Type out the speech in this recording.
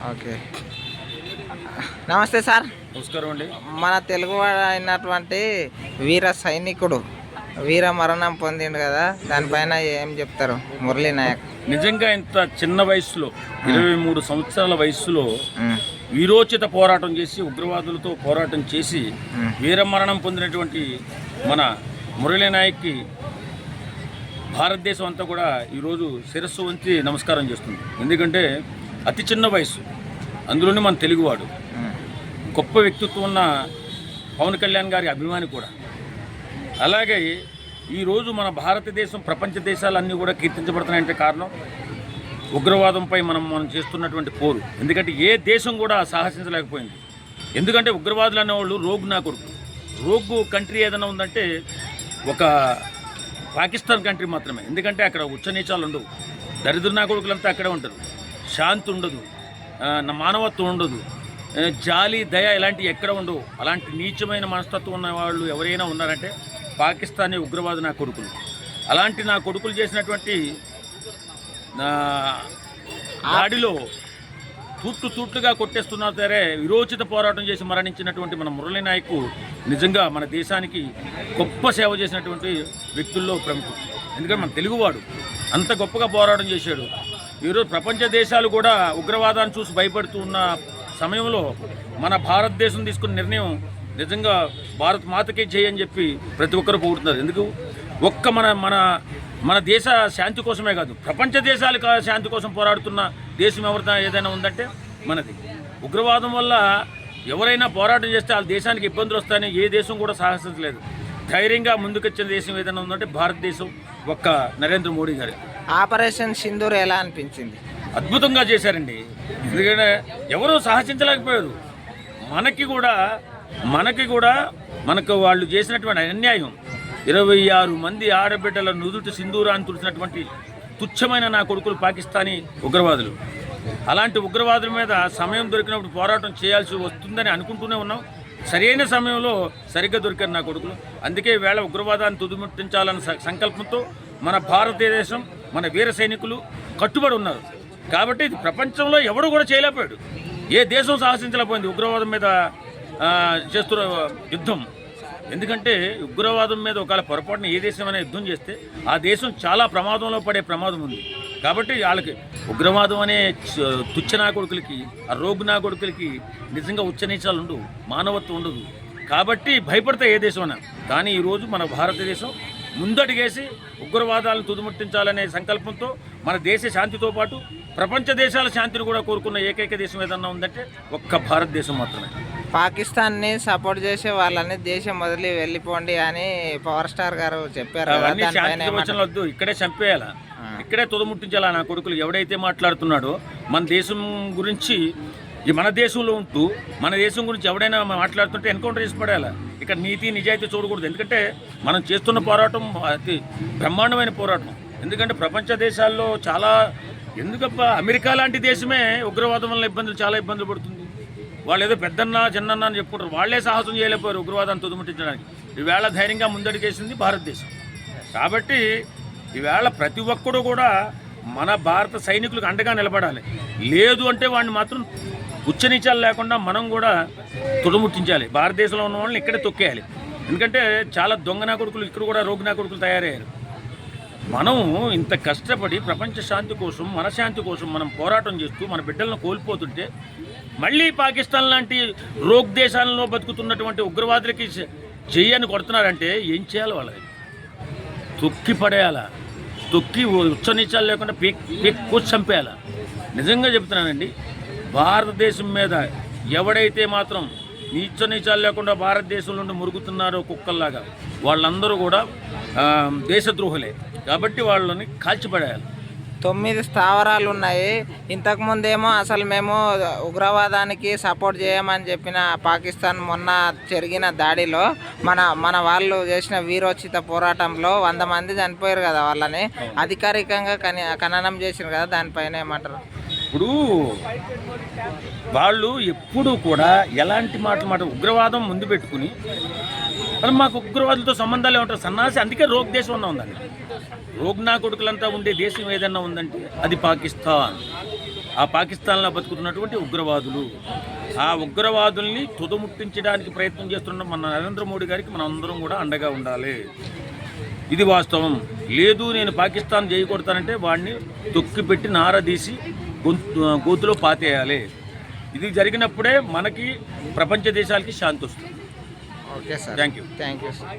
Okay. నమస్తే sir. నమస్కారం అండి. మన తెలుగు అయినటువంటి వీర సైనికుడు వీర మరణం పొందిండు కదా దానిపైన ఏం చెప్తారు? మురళీ నాయక్. నిజంగా ఇంత చిన్న వయసులో ఇరవై మూడు సంవత్సరాల వయసులో వీరోచిత పోరాటం చేసి ఉగ్రవాదులతో పోరాటం చేసి వీరమరణం పొందినటువంటి మన మురళీ నాయక్కి భారతదేశం అంతా కూడా ఈరోజు శిరస్సు వంచి నమస్కారం చేస్తుంది. ఎందుకంటే అతి చిన్న వయసు అందులోనే మన తెలుగువాడు. గొప్ప వ్యక్తిత్వం ఉన్న పవన్ కళ్యాణ్ గారి అభిమాని కూడా. అలాగే ఈరోజు మన భారతదేశం ప్రపంచ దేశాలన్నీ కూడా కీర్తించబడుతున్నాయంటే కారణం ఉగ్రవాదంపై మనం మనం చేస్తున్నటువంటి పోరు. ఎందుకంటే ఏ దేశం కూడా సాహసించలేకపోయింది. ఎందుకంటే ఉగ్రవాదులు అనేవాళ్ళు రోగ్ నా కొడుకు. రోగ్ కంట్రీ ఏదైనా ఉందంటే ఒక పాకిస్తాన్ కంట్రీ మాత్రమే. ఎందుకంటే అక్కడ ఉచ్చ నీచాలు ఉండవు. దరిద్ర నా కొడుకులంతా అక్కడే ఉంటారు. శాంతి ఉండదు మానవత్వం ఉండదు. జాలి దయ ఇలాంటివి ఎక్కడ ఉండవు. అలాంటి నీచమైన మనస్తత్వం ఉన్న వాళ్ళు ఎవరైనా ఉన్నారంటే పాకిస్తానీ ఉగ్రవాద నా కొడుకులు. అలాంటి నా కొడుకులు చేసినటువంటి నా దాడిలో తూట్లు తూట్లుగా కొట్టేస్తున్నా సరే విరోచిత పోరాటం చేసి మరణించినటువంటి మన మురళీ నాయక్ నిజంగా మన దేశానికి గొప్ప సేవ చేసినటువంటి వ్యక్తుల్లో ప్రముఖుడు. ఎందుకంటే మన తెలుగువాడు అంత గొప్పగా పోరాటం చేశాడు. ఈరోజు ప్రపంచ దేశాలు కూడా ఉగ్రవాదాన్ని చూసి భయపడుతూ ఉన్న సమయంలో మన భారతదేశం తీసుకున్న నిర్ణయం నిజంగా భారత్ మాతకే చేయని చెప్పి ప్రతి ఒక్కరు పొగుడుతున్నారు ఎందుకు? ఒక్క మన మన మన దేశ శాంతి కోసమే కాదు ప్రపంచ దేశాలు శాంతి కోసం పోరాడుతున్న దేశం ఎవరిదా ఏదైనా ఉందంటే మనది. ఉగ్రవాదం వల్ల ఎవరైనా పోరాటం చేస్తే వాళ్ళ దేశానికి ఇబ్బందులు వస్తాయని ఏ దేశం కూడా సాహసించలేదు. ధైర్యంగా ముందుకొచ్చిన దేశం ఏదైనా ఉందంటే భారతదేశం ఒక్క నరేంద్ర మోడీ గారు. ఆపరేషన్ సింధూర్ ఎలా అనిపించింది? అద్భుతంగా చేశారండి. ఎందుకంటే ఎవరూ సాహసించలేకపోయారు. మనకి కూడా మనకి కూడా మనకు వాళ్ళు చేసినటువంటి అన్యాయం. ఇరవై ఆరు మంది ఆడబిడ్డల నుదుటి సింధూరాన్ని తుడిచినటువంటి తుచ్చమైన నా కొడుకులు పాకిస్తానీ ఉగ్రవాదులు. అలాంటి ఉగ్రవాదుల మీద సమయం దొరికినప్పుడు పోరాటం చేయాల్సి వస్తుందని అనుకుంటూనే ఉన్నాం. సరైన సమయంలో సరిగ్గా దొరికారు నా కొడుకులు. అందుకే వేళ ఉగ్రవాదాన్ని తుదిముట్టించాలన్న సంకల్పంతో మన భారతదేశం మన వీర సైనికులు కట్టుబడి ఉన్నారు. కాబట్టి ఇది ప్రపంచంలో ఎవడు కూడా చేయలేకపోయాడు. ఏ దేశం సాహసించలేకపోయింది ఉగ్రవాదం మీద చేస్తున్న యుద్ధం. ఎందుకంటే ఉగ్రవాదం మీద ఒకవేళ పొరపాటున ఏ దేశమైనా యుద్ధం చేస్తే ఆ దేశం చాలా ప్రమాదంలో పడే ప్రమాదం ఉంది. కాబట్టి వాళ్ళకి ఉగ్రవాదం అనే తుచ్చ నా కొడుకులకి ఆ రోగు నా కొడుకులకి నిజంగా ఉచ్చనీచాలు ఉండవు మానవత్వం ఉండదు. కాబట్టి భయపడతాయి ఏ దేశమైనా. కానీ ఈరోజు మన భారతదేశం ముందడిగేసి ఉగ్రవాదాలను తుదిముట్టించాలనే సంకల్పంతో మన దేశ శాంతితో పాటు ప్రపంచ దేశాల శాంతిని కూడా కోరుకున్న ఏకైక దేశం ఏదన్నా ఉందంటే ఒక్క భారతదేశం మాత్రమే. పాకిస్తాన్ని సపోర్ట్ చేసే వాళ్ళని దేశం వదిలి వెళ్ళిపోండి అని పవర్ స్టార్ గారు చెప్పారు వద్దు ఇక్కడే చంపేయాలా. ఇక్కడే తుదముట్టించాలా నా కొడుకులు? ఎవడైతే మాట్లాడుతున్నాడో మన దేశం గురించి మన దేశంలో ఉంటూ మన దేశం గురించి ఎవడైనా మాట్లాడుతుంటే ఎన్కౌంటర్ చేసి పడేయాలా? ఇక్కడ నీతి నిజాయితీ చూడకూడదు. ఎందుకంటే మనం చేస్తున్న పోరాటం అతి బ్రహ్మాండమైన పోరాటం. ఎందుకంటే ప్రపంచ దేశాల్లో చాలా ఎందుకప్ప అమెరికా లాంటి దేశమే ఉగ్రవాదం వల్ల ఇబ్బందులు చాలా ఇబ్బందులు పడుతుంది. వాళ్ళు ఏదో పెద్దన్న చిన్నన్న అని చెప్పుకుంటారు. వాళ్ళే సాహసం చేయలేకపోయారు ఉగ్రవాదాన్ని తుదుముట్టించడానికి. ఈవేళ ధైర్యంగా ముందడిగేసింది భారతదేశం. కాబట్టి ఈవేళ ప్రతి ఒక్కడు కూడా మన భారత సైనికులకు అండగా నిలబడాలి. లేదు అంటే వాడిని మాత్రం ఉచ్చనీచాలు లేకుండా మనం కూడా తుడముట్టించాలి. భారతదేశంలో ఉన్న వాళ్ళని ఇక్కడే తొక్కేయాలి. ఎందుకంటే చాలా దొంగ నాకొడుకులు ఇక్కడ కూడా రోగ నాకొడుకులు తయారయ్యారు. మనం ఇంత కష్టపడి ప్రపంచ శాంతి కోసం మన శాంతి కోసం మనం పోరాటం చేస్తూ మన బిడ్డలను కోల్పోతుంటే మళ్ళీ పాకిస్తాన్ లాంటి రోగ్ దేశాలలో బతుకుతున్నటువంటి ఉగ్రవాదులకి చె- చెయ్యని కొడుతున్నారంటే ఏం చేయాలి వాళ్ళకి? తొక్కి పడేయాలా? తొక్కి ఉచ్చనీచాలు లేకుండా పీక్ పీక్ కూర్చి చంపేయాలా? నిజంగా చెప్తున్నానండి. భారతదేశం మీద ఎవడైతే మాత్రం నీచ నీచాలు లేకుండా భారతదేశం నుండి మురుగుతున్నారో కుక్కల్లాగా వాళ్ళందరూ కూడా దేశద్రోహులే. కాబట్టి వాళ్ళని కాల్చిపడేయాలి. తొమ్మిది స్థావరాలు ఉన్నాయి. ఇంతకుముందేమో అసలు మేము ఉగ్రవాదానికి సపోర్ట్ చేయమని చెప్పిన పాకిస్తాన్ మొన్న జరిగిన దాడిలో మన మన వాళ్ళు చేసిన వీరోచిత పోరాటంలో వంద మంది చనిపోయారు కదా వాళ్ళని. అధికారికంగా కని ఖననం చేసిండ్రు కదా దానిపైన ఏమంటారు? ఇప్పుడు వాళ్ళు ఎప్పుడూ కూడా ఎలాంటి మాటలు మాట ఉగ్రవాదం ముందు పెట్టుకుని మరి మాకు ఉగ్రవాదులతో సంబంధాలు ఉంటారు సన్నాసి అందుకే రోగ్ దేశం అన్న ఉందండి. రోగ్ నా కొడుకులంతా ఉండే దేశం ఏదన్నా ఉందంటే అది పాకిస్తాన్. ఆ పాకిస్తాన్లో బతుకుతున్నటువంటి ఉగ్రవాదులు. ఆ ఉగ్రవాదుల్ని తుదముట్టించడానికి ప్రయత్నం చేస్తున్న మన నరేంద్ర మోడీ గారికి మనం అందరం కూడా అండగా ఉండాలి. ఇది వాస్తవం. లేదు నేను పాకిస్తాన్ చేయకూడతానంటే వాడిని తొక్కిపెట్టి నారదీసి గొంతు గోతులో పాతేయాలి. ఇది జరిగినప్పుడే మనకి ప్రపంచ దేశాలకి శాంతి వస్తుంది. Okay sir. Thank you thank you sir